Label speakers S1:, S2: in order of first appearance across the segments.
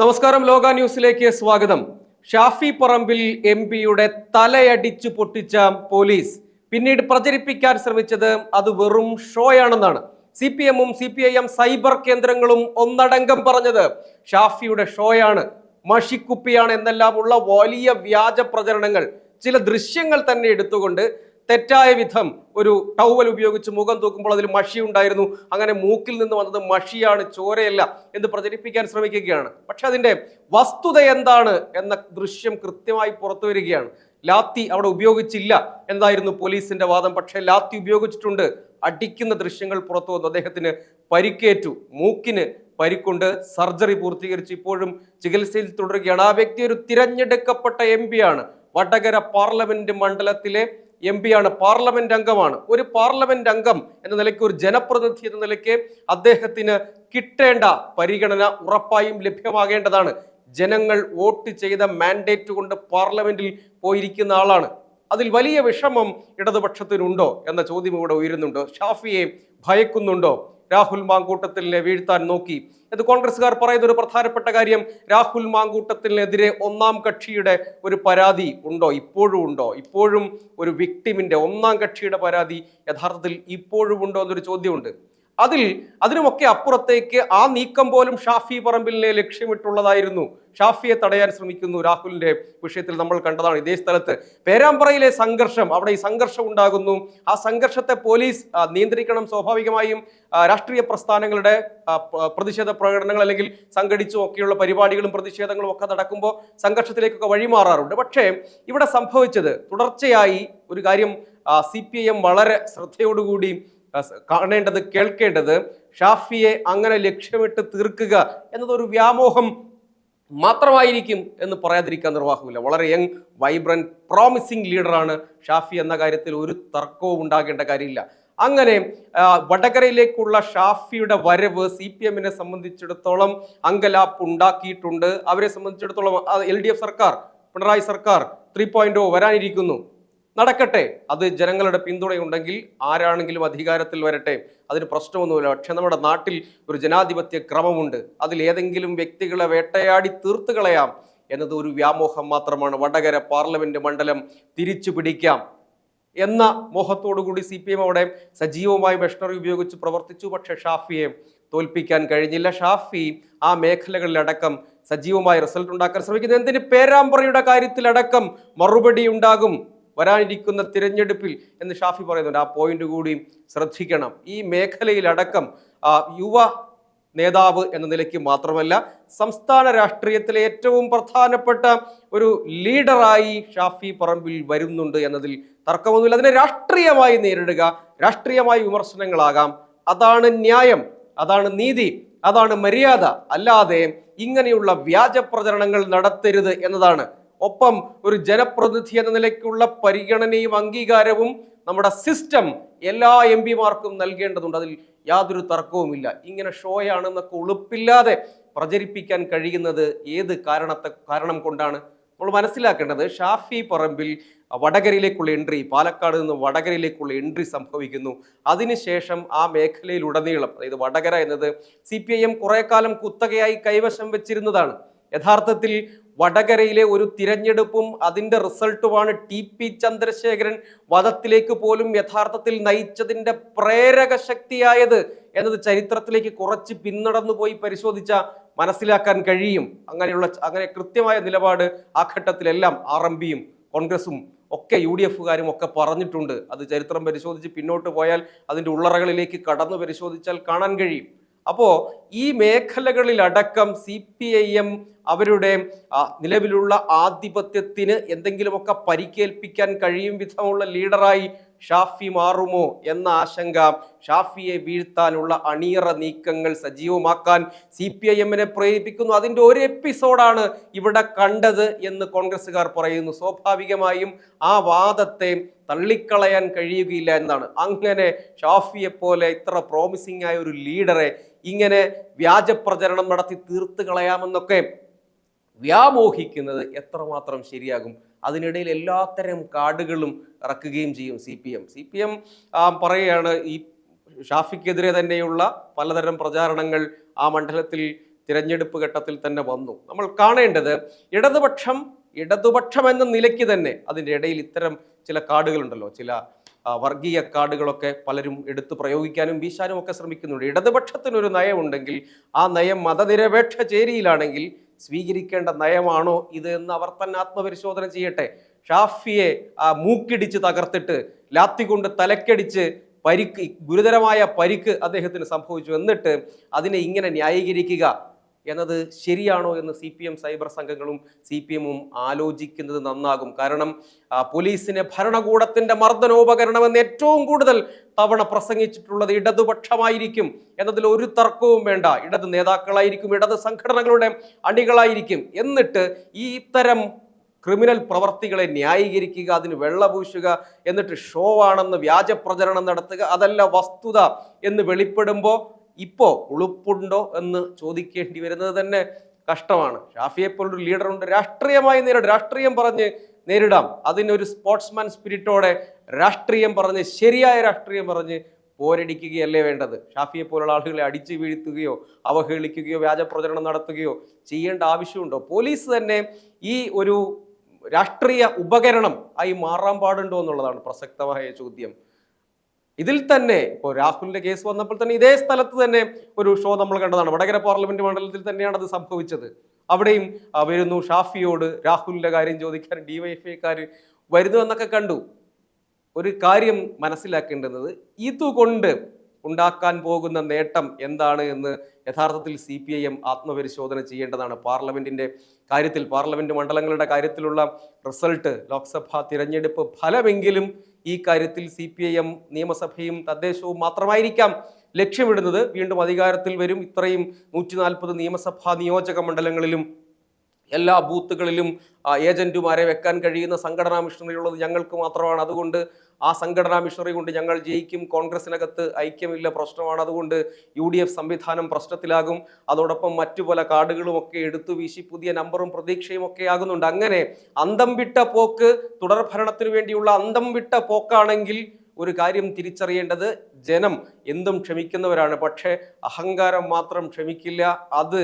S1: നമസ്കാരം ലോക ന്യൂസിലേക്ക് സ്വാഗതം. ഷാഫി പറമ്പിൽ എം പിയുടെ തലയടിച്ചു പൊട്ടിച്ച പോലീസ് പിന്നീട് പ്രചരിപ്പിക്കാൻ ശ്രമിച്ചത് അത് വെറും ഷോയാണെന്നാണ്. സി പി എമ്മും C P I M cyber കേന്ദ്രങ്ങളും ഒന്നടങ്കം പറഞ്ഞത് ഷാഫിയുടെ ഷോയാണ്. മഷിക്കുപ്പിയാണ് എന്നെല്ലാം ഉള്ള വലിയ വ്യാജ പ്രചരണങ്ങൾ. ചില ദൃശ്യങ്ങൾ തന്നെ എടുത്തുകൊണ്ട് തെറ്റായ വിധം ഒരു ടൗവൽ ഉപയോഗിച്ച് മുഖം തൂക്കുമ്പോൾ അതിൽ മഷി ഉണ്ടായിരുന്നു. അങ്ങനെ മൂക്കിൽ നിന്ന് വന്നത് മഷിയാണ് ചോരയല്ല എന്ന് പ്രചരിപ്പിക്കാൻ ശ്രമിക്കുകയാണ്. പക്ഷെ അതിന്റെ വസ്തുത എന്താണ് എന്ന ദൃശ്യം കൃത്യമായി പുറത്തു വരികയാണ്. ലാത്തി അവിടെ ഉപയോഗിച്ചില്ല എന്തായിരുന്നു പോലീസിന്റെ വാദം. പക്ഷേ ലാത്തി ഉപയോഗിച്ചിട്ടുണ്ട്. അടിക്കുന്ന ദൃശ്യങ്ങൾ പുറത്തു വന്നു. അദ്ദേഹത്തിന് പരിക്കേറ്റു. മൂക്കിന് പരിക്കുണ്ട്. സർജറി പൂർത്തീകരിച്ച്. ഇപ്പോഴും ചികിത്സയിൽ തുടരുകയാണ്. ആ വ്യക്തി ഒരു തിരഞ്ഞെടുക്കപ്പെട്ട എം ആണ്. വടകര പാർലമെന്റ് മണ്ഡലത്തിലെ എം ആണ് പാർലമെന്റ് അംഗമാണ്. ഒരു പാർലമെന്റ് അംഗം എന്ന നിലയ്ക്ക് ഒരു ജനപ്രതിനിധി എന്ന നിലയ്ക്ക് അദ്ദേഹത്തിന് കിട്ടേണ്ട പരിഗണന ഉറപ്പായും ലഭ്യമാകേണ്ടതാണ്. ജനങ്ങൾ വോട്ട് ചെയ്ത മാൻഡേറ്റ് കൊണ്ട് പാർലമെന്റിൽ പോയിരിക്കുന്ന ആളാണ്. അതിൽ വലിയ വിഷമം ഇടതുപക്ഷത്തിനുണ്ടോ എന്ന ചോദ്യം ഇവിടെ ഉയരുന്നുണ്ട്. ഷാഫിയെ ഭയക്കുന്നുണ്ടോ? രാഹുൽ മാങ്കൂട്ടത്തിലിനെ വീഴ്ത്താൻ നോക്കി. ഇത് കോൺഗ്രസ്സുകാർ പറയുന്ന ഒരു പ്രധാനപ്പെട്ട കാര്യം രാഹുൽ മാങ്കൂട്ടത്തിനെതിരെ ഒന്നാം കക്ഷിയുടെ ഒരു പരാതി ഉണ്ടോ? ഇപ്പോഴും ഉണ്ടോ? ഇപ്പോഴും ഒരു വിക്ടിമിന്റെ ഒന്നാം കക്ഷിയുടെ പരാതി യഥാർത്ഥത്തിൽ ഇപ്പോഴും ഉണ്ടോ എന്നൊരു ചോദ്യമുണ്ട്. അതിൽ അതിനുമൊക്കെ അപ്പുറത്തേക്ക് ആ നീക്കം പോലും ഷാഫി പറമ്പിലിനെ ലക്ഷ്യമിട്ടുള്ളതായിരുന്നു. ഷാഫിയെ തടയാൻ ശ്രമിക്കുന്നു രാഹുലിന്റെ വിഷയത്തിൽ നമ്മൾ കണ്ടതാണ് ഇതേ സ്ഥലത്ത്. പേരാമ്പ്രയിലെ സംഘർഷം അവിടെ ഈ സംഘർഷം ഉണ്ടാകുന്നു. ആ സംഘർഷത്തെ പോലീസ് നിയന്ത്രിക്കണം സ്വാഭാവികമായും രാഷ്ട്രീയ പ്രസ്ഥാനങ്ങളുടെ പ്രതിഷേധ പ്രകടനങ്ങൾ അല്ലെങ്കിൽ സംഘടിച്ചും ഒക്കെയുള്ള പരിപാടികളും പ്രതിഷേധങ്ങളും ഒക്കെ നടക്കുമ്പോൾ സംഘർഷത്തിലേക്കൊക്കെ വഴിമാറാറുണ്ട്. പക്ഷേ ഇവിടെ സംഭവിച്ചത് തുടർച്ചയായി ഒരു കാര്യം സി പി ഐ എം വളരെ ശ്രദ്ധയോടുകൂടി കാണേണ്ടത് കേൾക്കേണ്ടത് ഷാഫിയെ അങ്ങനെ ലക്ഷ്യമിട്ട് തീർക്കുക എന്നതൊരു വ്യാമോഹം മാത്രമായിരിക്കും എന്ന് പറയാതിരിക്കാൻ നിർവാഹമില്ല. വളരെ യങ് വൈബ്രന്റ് പ്രോമിസിങ് ലീഡറാണ് ഷാഫി എന്ന കാര്യത്തിൽ ഒരു തർക്കവും ഉണ്ടാകേണ്ട കാര്യമില്ല. അങ്ങനെ വടകരയിലേക്കുള്ള ഷാഫിയുടെ വരവ് സി പി എമ്മിനെ സംബന്ധിച്ചിടത്തോളം അങ്കലാപ്പ് ഉണ്ടാക്കിയിട്ടുണ്ട്. അവരെ സംബന്ധിച്ചിടത്തോളം എൽ ഡി എഫ് സർക്കാർ പിണറായി സർക്കാർ ത്രീ പോയിന്റ് വരാനിരിക്കുന്നു. നടക്കട്ടെ. അത് ജനങ്ങളുടെ പിന്തുണയുണ്ടെങ്കിൽ ആരാണെങ്കിലും അധികാരത്തിൽ വരട്ടെ. അതിന് പ്രശ്നമൊന്നുമില്ല. പക്ഷെ നമ്മുടെ നാട്ടിൽ ഒരു ജനാധിപത്യ ക്രമമുണ്ട്. അതിൽ ഏതെങ്കിലും വ്യക്തികളെ വേട്ടയാടി തീർത്തു കളയാം എന്നത് ഒരു വ്യാമോഹം മാത്രമാണ്. വടകര പാർലമെന്റ് മണ്ഡലം തിരിച്ചു പിടിക്കാം എന്ന മോഹത്തോടു കൂടി സി പി എം അവിടെ സജീവമായി മെഷീനറി ഉപയോഗിച്ച് പ്രവർത്തിച്ചു. പക്ഷേ ഷാഫിയെ തോൽപ്പിക്കാൻ കഴിഞ്ഞില്ല. ഷാഫി ആ മേഖലകളിലടക്കം സജീവമായ റിസൾട്ട് ഉണ്ടാക്കാൻ ശ്രമിക്കുന്നു. എന്തിന്? പേരാമ്പ്രയുടെ കാര്യത്തിലടക്കം മറുപടി ഉണ്ടാകും. വരാനിരിക്കുന്ന തിരഞ്ഞെടുപ്പിൽ എന്ന് ഷാഫി പറയുന്നുണ്ട്. ആ പോയിന്റ് കൂടി ശ്രദ്ധിക്കണം. ഈ മേഖലയിലടക്കം യുവ നേതാവ് എന്ന നിലയ്ക്ക് മാത്രമല്ല സംസ്ഥാന രാഷ്ട്രീയത്തിലെ ഏറ്റവും പ്രധാനപ്പെട്ട ഒരു ലീഡറായി ഷാഫി പറമ്പിൽ വരുന്നുണ്ട് എന്നതിൽ തർക്കമൊന്നുമില്ല. അതിനെ രാഷ്ട്രീയമായി നേരിടുക രാഷ്ട്രീയമായി വിമർശനങ്ങളാകാം. അതാണ് ന്യായം അതാണ് നീതി അതാണ് മര്യാദ. അല്ലാതെ ഇങ്ങനെയുള്ള വ്യാജ പ്രചരണങ്ങൾ നടത്തരുത് എന്നതാണ് ഒപ്പം ഒരു ജനപ്രതിനിധി എന്ന നിലയ്ക്കുള്ള പരിഗണനയും അംഗീകാരവും നമ്മുടെ സിസ്റ്റം എല്ലാ എം പിമാർക്കും നൽകേണ്ടതുണ്ട്. അതിൽ യാതൊരു തർക്കവുമില്ല. ഇങ്ങനെ ഷോയാണെന്നൊക്കെ ഉളുപ്പില്ലാതെ പ്രചരിപ്പിക്കാൻ കഴിയുന്നത് ഏത് കാരണത്തെ കാരണം കൊണ്ടാണ്? നമ്മൾ മനസ്സിലാക്കേണ്ടത് ഷാഫി പറമ്പിൽ വടകരയിലേക്കുള്ള എൻട്രി പാലക്കാട് നിന്ന് വടകരയിലേക്കുള്ള എൻട്രി സംഭവിക്കുന്നു. അതിനുശേഷം ആ മേഖലയിലുടനീളം അതായത് വടകര എന്നത് സി പി ഐ എം കുറെ കാലം കുത്തകയായി കൈവശം വെച്ചിരുന്നതാണ്. യഥാർത്ഥത്തിൽ വടകരയിലെ ഒരു തിരഞ്ഞെടുപ്പും അതിന്റെ റിസൾട്ടുമാണ് ടി പി ചന്ദ്രശേഖരൻ വധത്തിലേക്ക് പോലും യഥാർത്ഥത്തിൽ നയിച്ചതിന്റെ പ്രേരക ശക്തിയായത് എന്നത് ചരിത്രത്തിലേക്ക് കുറച്ച് പിന്നടന്നു പോയി പരിശോധിച്ച മനസ്സിലാക്കാൻ കഴിയും. അങ്ങനെയുള്ള അങ്ങനെ കൃത്യമായ നിലപാട് ആ ഘട്ടത്തിലെല്ലാം ആർ എം പിയും കോൺഗ്രസും ഒക്കെ യു ഡി എഫുകാരും ഒക്കെ പറഞ്ഞിട്ടുണ്ട്. അത് ചരിത്രം പരിശോധിച്ച് പിന്നോട്ട് പോയാൽ അതിന്റെ ഉള്ളറകളിലേക്ക് കടന്നു പരിശോധിച്ചാൽ കാണാൻ കഴിയും. അപ്പോൾ ഈ മേഖലകളിലടക്കം സി പി ഐ എം അവരുടെ നിലവിലുള്ള ആധിപത്യത്തിന് എന്തെങ്കിലുമൊക്കെ പരിക്കേൽപ്പിക്കാൻ കഴിയും വിധമുള്ള ലീഡറായി ഷാഫി മാറുമോ എന്ന ആശങ്ക ഷാഫിയെ വീഴ്ത്താനുള്ള അണിയറ നീക്കങ്ങൾ സജീവമാക്കാൻ സി പി ഐ എമ്മിനെ പ്രേരിപ്പിക്കുന്നു. അതിന്റെ ഒരു എപ്പിസോഡാണ് ഇവിടെ കണ്ടത് എന്ന് കോൺഗ്രസ്സുകാർ പറയുന്നു. സ്വാഭാവികമായും ആ വാദത്തെ തള്ളിക്കളയാൻ കഴിയുകയില്ല എന്നാണ്. അങ്ങനെ ഷാഫിയെ പോലെ ഇത്ര പ്രോമിസിംഗ് ആയ ഒരു ലീഡറെ ഇങ്ങനെ വ്യാജ പ്രചരണം നടത്തി തീർത്ത് കളയാമെന്നൊക്കെ വ്യാമോഹിക്കുന്നത് എത്രമാത്രം ശരിയാകും? അതിനിടയിൽ എല്ലാത്തരം കാർഡുകളും ഇറക്കുകയും ചെയ്യും C P M C P M പറയുകയാണ് ഈ ഷാഫിക്കെതിരെ തന്നെയുള്ള പലതരം പ്രചാരണങ്ങൾ ആ മണ്ഡലത്തിൽ തിരഞ്ഞെടുപ്പ് ഘട്ടത്തിൽ തന്നെ വന്നു. നമ്മൾ കാണേണ്ടത് ഇടതുപക്ഷം ഇടതുപക്ഷം എന്ന നിലയ്ക്ക് തന്നെ അതിന്റെ ഇടയിൽ ഇത്തരം ചില കാർഡുകളുണ്ടല്ലോ ചില വർഗീയ കാർഡുകളൊക്കെ പലരും എടുത്തു പ്രയോഗിക്കാനും വീശാനും ഒക്കെ ശ്രമിക്കുന്നുണ്ട്. ഇടതുപക്ഷത്തിനൊരു നയമുണ്ടെങ്കിൽ ആ നയം മതനിരപേക്ഷ ചേരിയിലാണെങ്കിൽ സ്വീകരിക്കേണ്ട നയമാണോ ഇത് എന്ന് അവർ തന്നെ ആത്മപരിശോധന ചെയ്യട്ടെ. ഷാഫിയെ ആ മൂക്കിടിച്ച് തകർത്തിട്ട് ലാത്തി കൊണ്ട് തലക്കടിച്ച് പരിക്ക് ഗുരുതരമായ പരിക്ക് അദ്ദേഹത്തിന് സംഭവിച്ചു. എന്നിട്ട് അതിനെ ഇങ്ങനെ ന്യായീകരിക്കുക എന്നത് ശരിയാണോ എന്ന് സി പി എം സൈബർ സംഘങ്ങളും സി പി എമ്മും ആലോചിക്കുന്നത് നന്നാകും. കാരണം പോലീസിന് ഭരണകൂടത്തിന്റെ മർദ്ദനോപകരണം എന്ന് ഏറ്റവും കൂടുതൽ തവണ പ്രസംഗിച്ചിട്ടുള്ളത് ഇടതുപക്ഷമായിരിക്കും എന്നതിൽ ഒരു തർക്കവും വേണ്ട. ഇടത് നേതാക്കളായിരിക്കും ഇടത് സംഘടനകളുടെ അണികളായിരിക്കും. എന്നിട്ട് ഈ ഇത്തരം ക്രിമിനൽ പ്രവർത്തികളെ ന്യായീകരിക്കുക അതിന് വെള്ളപൂശുക എന്നിട്ട് ഷോ ആണെന്ന് വ്യാജപ്രചരണം നടത്തുക അതല്ല വസ്തുത എന്ന് വെളിപ്പെടുമ്പോൾ ഇപ്പോൾ ഉളുപ്പുണ്ടോ എന്ന് ചോദിക്കേണ്ടി വരുന്നത് തന്നെ കഷ്ടമാണ്. ഷാഫിയെ പോലൊരു ലീഡറുണ്ട് രാഷ്ട്രീയമായി നേരിടും. രാഷ്ട്രീയം പറഞ്ഞ് നേരിടാം. അതിനൊരു സ്പോർട്സ്മാൻ സ്പിരിറ്റോടെ രാഷ്ട്രീയം പറഞ്ഞ് ശരിയായ രാഷ്ട്രീയം പറഞ്ഞ് പോരടിക്കുകയല്ലേ വേണ്ടത്? ഷാഫിയെ പോലുള്ള ആളുകളെ അടിച്ചു വീഴ്ത്തുകയോ അവഹേളിക്കുകയോ വ്യാജപ്രചരണം നടത്തുകയോ ചെയ്യേണ്ട ആവശ്യമുണ്ടോ? പോലീസ് തന്നെ ഈ ഒരു രാഷ്ട്രീയ ഉപകരണം ആയി മാറാൻ പാടുണ്ടോ എന്നുള്ളതാണ് പ്രസക്തമായ ചോദ്യം. ഇതിൽ തന്നെ ഇപ്പോൾ രാഹുലിന്റെ കേസ് വന്നപ്പോൾ തന്നെ ഇതേ സ്ഥലത്ത് തന്നെ ഒരു ഷോ നമ്മൾ കണ്ടതാണ്. വടകര പാർലമെന്റ് മണ്ഡലത്തിൽ തന്നെയാണ് അത് സംഭവിച്ചത്. അവിടെയും വരുന്നു ഷാഫിയോട് രാഹുലിന്റെ കാര്യം ചോദിക്കാൻ ഡിവൈഫൈക്കാർ വരുന്നു എന്നൊക്കെ കണ്ടു. ഒരു കാര്യം മനസ്സിലാക്കേണ്ടുന്നത് ഇതുകൊണ്ട് ഉണ്ടാക്കാൻ പോകുന്ന നേട്ടം എന്താണ് എന്ന് യഥാർത്ഥത്തിൽ സി പി ഐ എം ആത്മപരിശോധന ചെയ്യേണ്ടതാണ്. പാർലമെന്റിന്റെ കാര്യത്തിൽ പാർലമെന്റ് മണ്ഡലങ്ങളുടെ കാര്യത്തിലുള്ള റിസൾട്ട് ലോക്സഭാ തിരഞ്ഞെടുപ്പ് ഫലമെങ്കിലും ഈ കാര്യത്തിൽ സി പി ഐ എം നിയമസഭയും തദ്ദേശവും മാത്രമായിരിക്കാം ലക്ഷ്യമിടുന്നത്. വീണ്ടും അധികാരത്തിൽ വരും. ഇത്രയും നൂറ്റി നാൽപ്പത് നിയമസഭാ നിയോജക മണ്ഡലങ്ങളിലും എല്ലാ ബൂത്തുകളിലും ഏജന്റുമാരെ വെക്കാൻ കഴിയുന്ന സംഘടനാ മിഷണറിയുള്ളത് ഞങ്ങൾക്ക് മാത്രമാണ്. അതുകൊണ്ട് ആ സംഘടനാ മിഷണറി കൊണ്ട് ഞങ്ങൾ ജയിക്കും കോൺഗ്രസിനകത്ത് ഐക്യമില്ല പ്രശ്നമാണ്. അതുകൊണ്ട് യു ഡി എഫ് സംവിധാനം പ്രശ്നത്തിലാകും. അതോടൊപ്പം മറ്റു പല കാർഡുകളും ഒക്കെ എടുത്തു വീശി പുതിയ നമ്പറും പ്രതീക്ഷയും ഒക്കെ ആകുന്നുണ്ട്. അങ്ങനെ അന്തം വിട്ട പോക്ക് തുടർഭരണത്തിന് വേണ്ടിയുള്ള അന്തം വിട്ട പോക്കാണെങ്കിൽ ഒരു കാര്യം തിരിച്ചറിയേണ്ടത് ജനം എന്തും ക്ഷമിക്കുന്നവരാണ്. പക്ഷേ അഹങ്കാരം മാത്രം ക്ഷമിക്കില്ല. അത്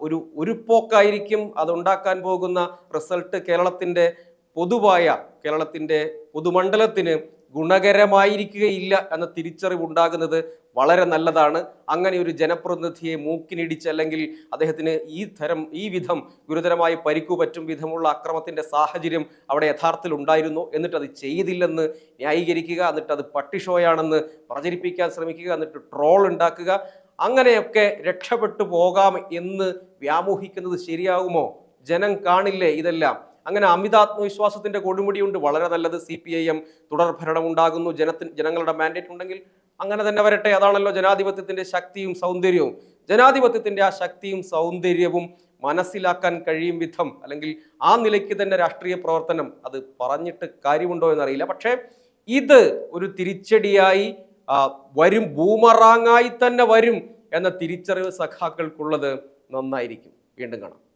S1: ഒരു ഒരു പോക്കായിരിക്കും. അതുണ്ടാക്കാൻ പോകുന്ന റിസൾട്ട് കേരളത്തിന്റെ പൊതുവായ കേരളത്തിന്റെ പൊതുമണ്ഡലത്തിന് ഗുണകരമായിരിക്കുകയില്ല എന്ന തിരിച്ചറിവുണ്ടാകുന്നത് വളരെ നല്ലതാണ്. അങ്ങനെ ഒരു ജനപ്രതിനിധിയെ മൂക്കിനിടിച്ച് അല്ലെങ്കിൽ അദ്ദേഹത്തിന് ഈ തരം ഈ വിധം ഗുരുതരമായി പരിക്കു പറ്റും വിധമുള്ള അക്രമത്തിന്റെ സാഹചര്യം അവിടെ യഥാർത്ഥത്തിൽ ഉണ്ടായിരുന്നു. എന്നിട്ട് അത് ചെയ്തില്ലെന്ന് ന്യായീകരിക്കുക എന്നിട്ട് അത് പട്ടിഷോയാണെന്ന് പ്രചരിപ്പിക്കാൻ ശ്രമിക്കുക എന്നിട്ട് ട്രോൾ ഉണ്ടാക്കുക. അങ്ങനെയൊക്കെ രക്ഷപ്പെട്ടു പോകാം എന്ന് വ്യാമോഹിക്കുന്നത് ശരിയാകുമോ? ജനം കാണില്ലേ ഇതെല്ലാം? അങ്ങനെ അമിത അമിതാത്മവിശ്വാസത്തിന്റെ കൊടുമുടിയുണ്ട്. വളരെ നല്ലത് സി പി ഐ എം തുടർ ഭരണം ഉണ്ടാകുന്നു ജനത്തിന് ജനങ്ങളുടെ മാൻഡേറ്റ് ഉണ്ടെങ്കിൽ അങ്ങനെ തന്നെ വരട്ടെ. അതാണല്ലോ ജനാധിപത്യത്തിന്റെ ശക്തിയും സൗന്ദര്യവും. ജനാധിപത്യത്തിന്റെ ആ ശക്തിയും സൗന്ദര്യവും മനസ്സിലാക്കാൻ കഴിയും വിധം അല്ലെങ്കിൽ ആ നിലയ്ക്ക് തന്നെ രാഷ്ട്രീയ പ്രവർത്തനം അത് പറഞ്ഞിട്ട് കാര്യമുണ്ടോ എന്നറിയില്ല. പക്ഷേ ഇത് ഒരു തിരിച്ചടിയായി വരും ബൂമറാങ്ങായി തന്നെ വരും എന്ന തിരിച്ചറിവ് സഖാക്കൾക്കുള്ളത് നന്നായിരിക്കും. വീണ്ടും കാണാം.